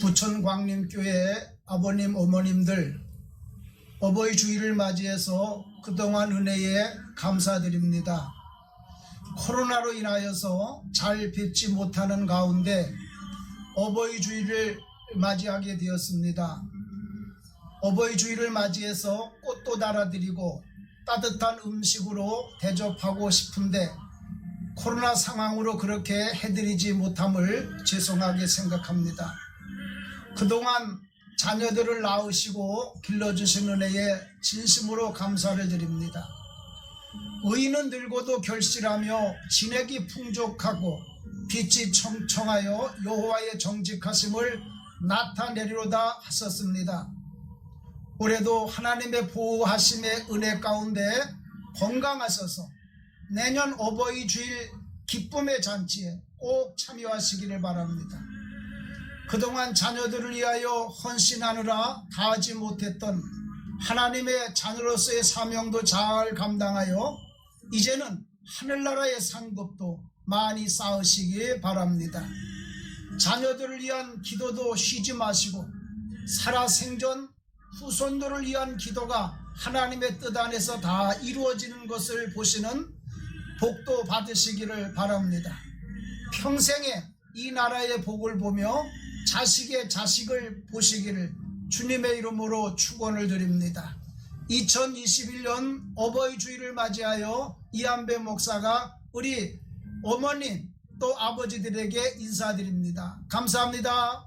부천 광림교회 아버님 어머님들 어버이 주일을 맞이해서 그동안 은혜에 감사드립니다. 코로나로 인하여서 잘 뵙지 못하는 가운데 어버이 주일을 맞이하게 되었습니다. 어버이 주일을 맞이해서 꽃도 달아드리고 따뜻한 음식으로 대접하고 싶은데 코로나 상황으로 그렇게 해드리지 못함을 죄송하게 생각합니다. 그동안 자녀들을 낳으시고 길러주신 은혜에 진심으로 감사를 드립니다. 의인은 늙어도 결실하며 진액이 풍족하고 빛이 청청하여 여호와의 정직하심을 나타내리로다 하셨습니다. 올해도 하나님의 보호하심의 은혜 가운데 건강하셔서 내년 어버이 주일 기쁨의 잔치에 꼭 참여하시기를 바랍니다. 그동안 자녀들을 위하여 헌신하느라 다하지 못했던 하나님의 자녀로서의 사명도 잘 감당하여 이제는 하늘나라의 상급도 많이 쌓으시기 바랍니다. 자녀들을 위한 기도도 쉬지 마시고 살아생전 후손들을 위한 기도가 하나님의 뜻 안에서 다 이루어지는 것을 보시는 복도 받으시기를 바랍니다. 평생에 이 나라의 복을 보며 자식의 자식을 보시기를 주님의 이름으로 축원을 드립니다. 2021년 어버이 주일을 맞이하여 이한배 목사가 우리 어머님 또 아버지들에게 인사드립니다. 감사합니다.